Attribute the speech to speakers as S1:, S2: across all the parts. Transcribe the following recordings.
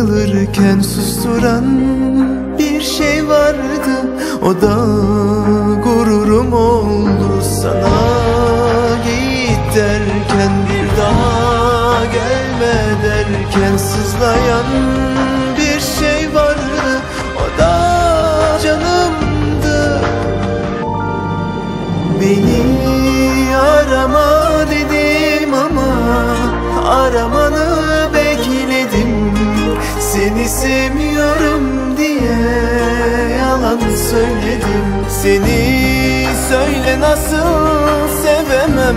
S1: Ayrılırken susturan bir şey vardı. O da gururum oldu sana. Git derken bir daha gelme derken Sızlayan Seni sevmiyorum diye yalan söyledim. Seni söyle nasıl sevemem?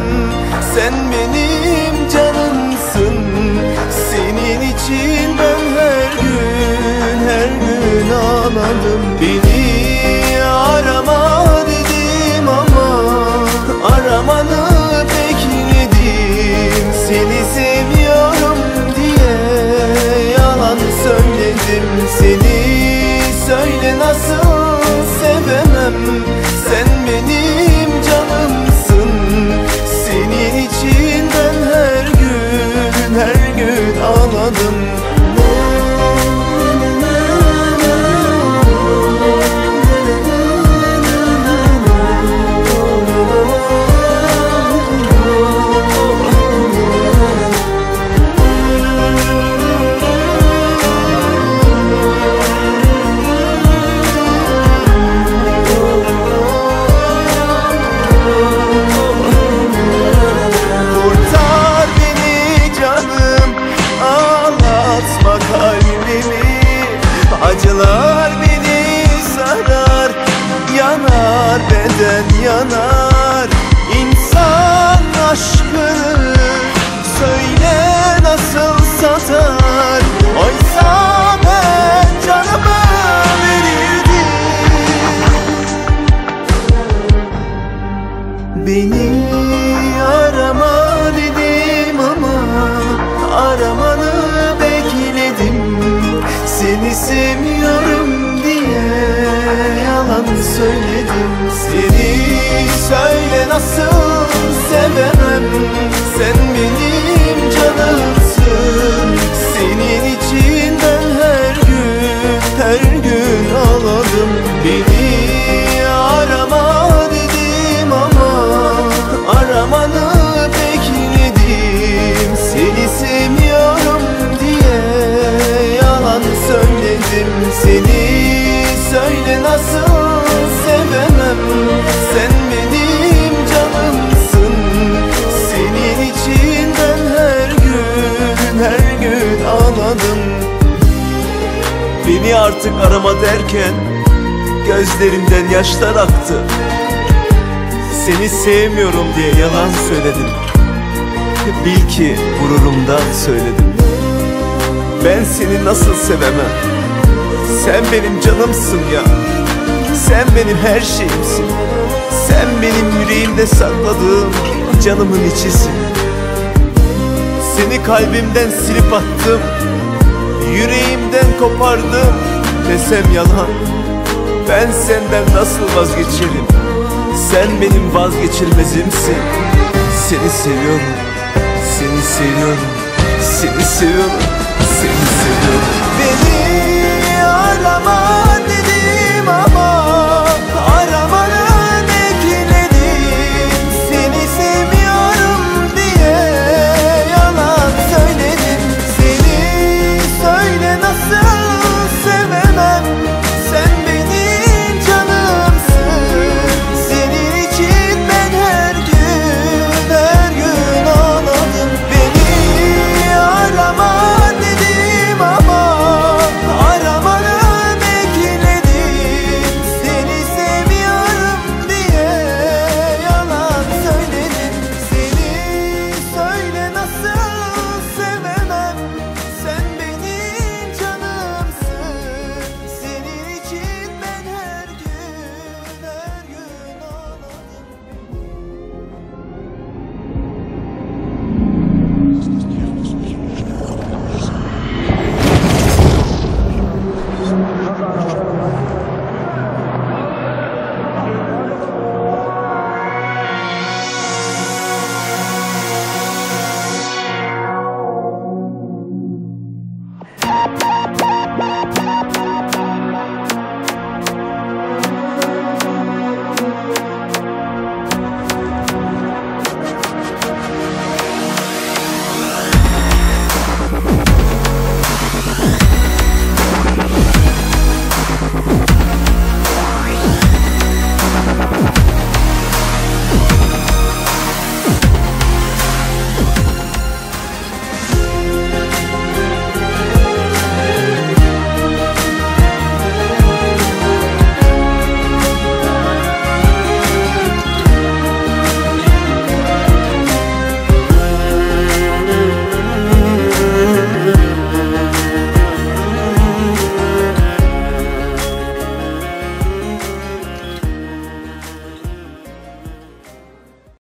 S1: Sen benim canımsın. Senin için ben her gün her gün ağladım. Beni Yanar beden yanar İnsan aşkını Söyle nasıl satar? Oysa ben canımı verirdim. Beni arama dedim ama Aramanı bekledim. Seni sevmiyorum söyle nasıl sevemem? Sen benim canımsın artık arama derken Gözlerimden yaşlar aktı. Seni sevmiyorum diye yalan söyledim. Bil ki gururumdan söyledim. Ben seni nasıl sevemem? Sen benim canımsın ya. Sen benim her şeyimsin. Sen benim yüreğimde sakladığım canımın içisin. Seni kalbimden silip attım. Yüreğimden kopardım desem yalan Ben senden nasıl vazgeçerim? Sen benim vazgeçilmezimsin. Seni seviyorum Seni seviyorum Seni seviyorum Seni seviyorum